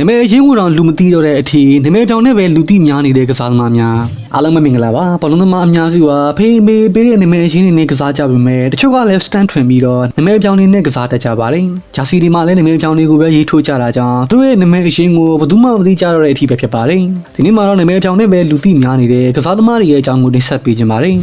နမဲအရင်ကတော့လူမသိတော့တဲ့အထိနမဲပြောင်နဲ့ပဲလူသိများနေတဲ့ကစားသမားများအားလုံးပဲမင်္ဂလာပါဘောလုံးသမားအများစုဟာဖေးမေပေးတဲ့နမဲအရင်နေနဲ့ကစားကြပါမယ်တချို့ကလည်း stand ထွင်ပြီးတော့နမဲပြောင်နေနဲ့ကစားတတ်ကြပါတယ်ဂျာစီဒီမှာလည်းနမဲပြောင်တွေကိုပဲရေးထိုးကြတာကြောင့်သူတို့ရဲ့နမဲအရင်ကိုဘယ်သူမှမသိကြတော့တဲ့အထိပဲဖြစ်ပါတယ်ဒီနေ့မှာတော့နမဲပြောင်နဲ့ပဲလူသိများနေတဲ့ကစားသမားတွေရဲ့အကြောင်းကိုတင်ဆက်ပေးခြင်းပါတယ်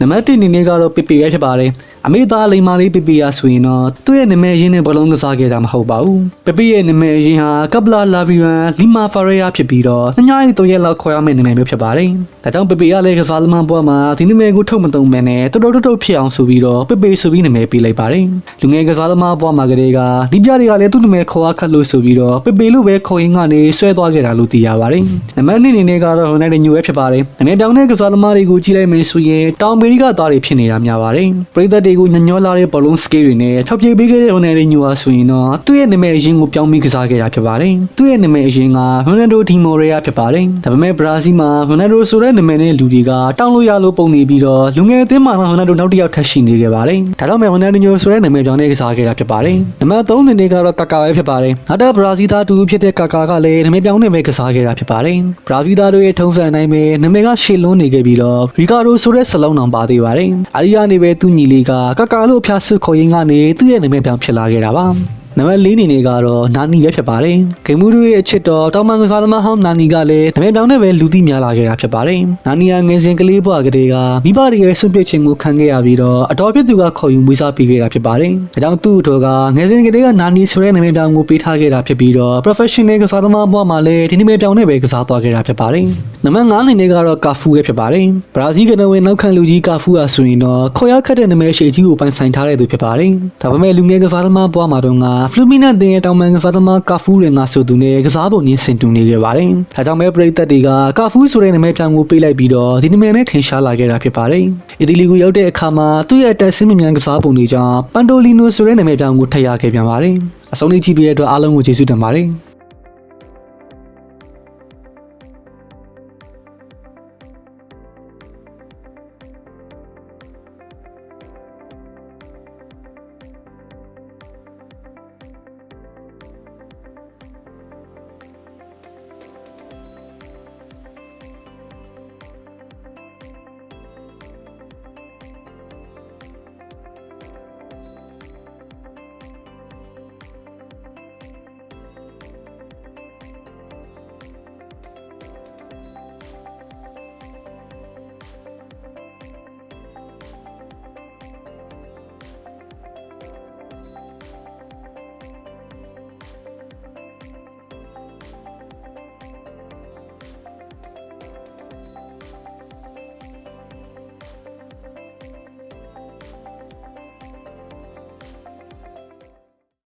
နမဲ1နေနဲ့ကတော့ပေပေရဖြစ်ပါတယ် အမေသားလိမ္မာလေးပပီယာဆိုရင်တော့သူ့ရဲ့နာမည်ရင်းနဲ့ဘလုံးကစားခဲ့တာမဟုတ်ပါဘူးပပီရဲ့နာမည်ရင်းဟာကပလာလာဗီရန်လီမာဖာရေယာဖြစ်ပြီးတော့ညညရီတော့ရဲ့လောက်ခေါ်ရမယ့်နာမည်မျိုးဖြစ်ပါတယ်ဒါကြောင့်ပပီကလည်းကစားသမားဘွားမှာဒီနာမည်ကိုထုတ်မသုံးဘဲနဲ့တော်တော်တော်ဖြစ်အောင်ဆိုပြီးတော့ပပီဆိုပြီးနာမည်ပေးလိုက်ပါတယ်လူငယ်ကစားသမားဘွားမှာကလေးကဒီပြတွေကလည်းသူ့နာမည်ခေါ်ရခတ်လို့ဆိုပြီးတော့ပပီလို့ပဲခေါ်ရင်းကနေဆွဲသွားခဲ့တာလို့သိရပါတယ်နံပါတ်2အနေနဲ့ကတော့ဟိုနိုင်တဲ့ညိုရဲဖြစ်ပါတယ်နာမည်ပြောင်းတဲ့ကစားသမားတွေကိုကြည့်လိုက်မယ်ဆိုရင်တောင်အမေရိကသားတွေဖြစ်နေတာများပါတယ်ပရိသတ်တွေကိုညညောလာတဲ့ဘလုံးစကေးတွေနဲ့ထောက်ပြေးပေးခဲ့တဲ့ဟိုနယ်ရီညူအားဆိုရင်တော့သူ့ရဲ့နာမည်အရင်ကိုပြောင်းပြီးကစားခဲ့တာဖြစ်ပါတယ်။သူ့ရဲ့နာမည်အရင်ကဟွန်နန်ဒိုဒီမိုရီယာဖြစ်ပါတယ်။ဒါပေမဲ့ဘရာဇီးမှာဟွန်နန်ဒိုဆိုတဲ့နာမည်နဲ့လူတွေကတောင်းလို့ရလို့ပုံနေပြီးတော့လူငယ်အသင်းမှာတော့ဟွန်နန်ဒိုနောက်တစ်ယောက်ထပ်ရှိနေခဲ့ပါတယ်။ဒါကြောင့်မဲ့ဟွန်နန်ဒိုညိုဆိုတဲ့နာမည်ပြောင်းနဲ့ကစားခဲ့တာဖြစ်ပါတယ်။နံပါတ်3အနေနဲ့ကတော့ကာကာပဲဖြစ်ပါတယ်။နောက်တော့ဘရာဇီးသားတူဖြစ်တဲ့ကာကာကလည်းနာမည်ပြောင်းနဲ့ပဲကစားခဲ့တာဖြစ်ပါတယ်။ဘရာဇီးသားတို့ရဲ့ထုံးစံအတိုင်းပဲနာမည်ကရှေလွန်းနေခဲ့ပြီးတော့ရီကာဒိုဆိုတဲ့စလုံးအောင်ပါသေးပါတယ်။အဲဒီကနေပဲသူ့ညီလေးကကာကာလို့အဖျားဆွခေါ်ရင်းကနေသူ့ရဲ့နာမည်ပြောင်းဖြစ်လာခဲ့တာပါ နံပါတ်၄အနေနဲ့ကတော့နာနီပဲဖြစ်ပါတယ်။ဂိမ်းမှုတို့ရဲ့အချစ်တော်တောင်မန်ကစားသမားဟောင်းနာနီကလည်းနာမည်ပြောင်းနဲ့ပဲလူသိများလာခဲ့တာဖြစ်ပါတယ်။နာနီယာငယ်စဉ်ကလေးဘဝကလေးကမိဘတွေရဲ့ဆွန့်ပစ်ခြင်းကိုခံခဲ့ရပြီးတော့အတော်ပြည့်သူကခေါ်ယူမွေးစားပေးခဲ့တာဖြစ်ပါတယ်။ဒါကြောင့်သူ့အထောကငယ်စဉ်ကလေးကနာနီဆိုတဲ့နာမည်ပြောင်းကိုပေးထားခဲ့တာဖြစ်ပြီးတော့ professional ကစားသမားဘဝမှာလည်းဒီနာမည်ပြောင်းနဲ့ပဲကစားသွားခဲ့တာဖြစ်ပါတယ်။နံပါတ်၅အနေနဲ့ကတော့ကာဖူပဲဖြစ်ပါတယ်။ဘရာဇီးကနဝင်နောက်ခံလူကြီးကာဖူဟာဆိုရင်တော့ခေါ်ရခတ်တဲ့နာမည်ရှေ့ကြီးကိုပိုင်ဆိုင်ထားတဲ့သူဖြစ်ပါတယ်။ဒါပေမဲ့လူငယ်ကစားသမားဘဝမှာတော့ငါဖလူမီနတ်တင်ရဲ့တောင်ပန်ကစားသမားကာဖူရင်ကဆိုသူနဲ့ကစားပုံရင်းစင်တူနေခဲ့ပါတယ်။ဒါကြောင့်ပဲပရိသတ်တွေကကာဖူဆိုတဲ့နာမည်ပြောင်းကိုပေးလိုက်ပြီးတော့ဒီနာမည်နဲ့ထင်ရှားလာခဲ့တာဖြစ်ပါတယ်။အီတလီကိုရောက်တဲ့အခါမှာသူ့ရဲ့တက်ဆင်းမြမြန်ကစားပုံတွေကြောင့်ပန်တိုလီနိုဆိုတဲ့နာမည်ပြောင်းကိုထည့်ရခဲ့ပြန်ပါတယ်။အဆုံးလေးကြည့်ပြီးတဲ့အတွက်အားလုံးကိုကျေးဇူးတင်ပါတယ်။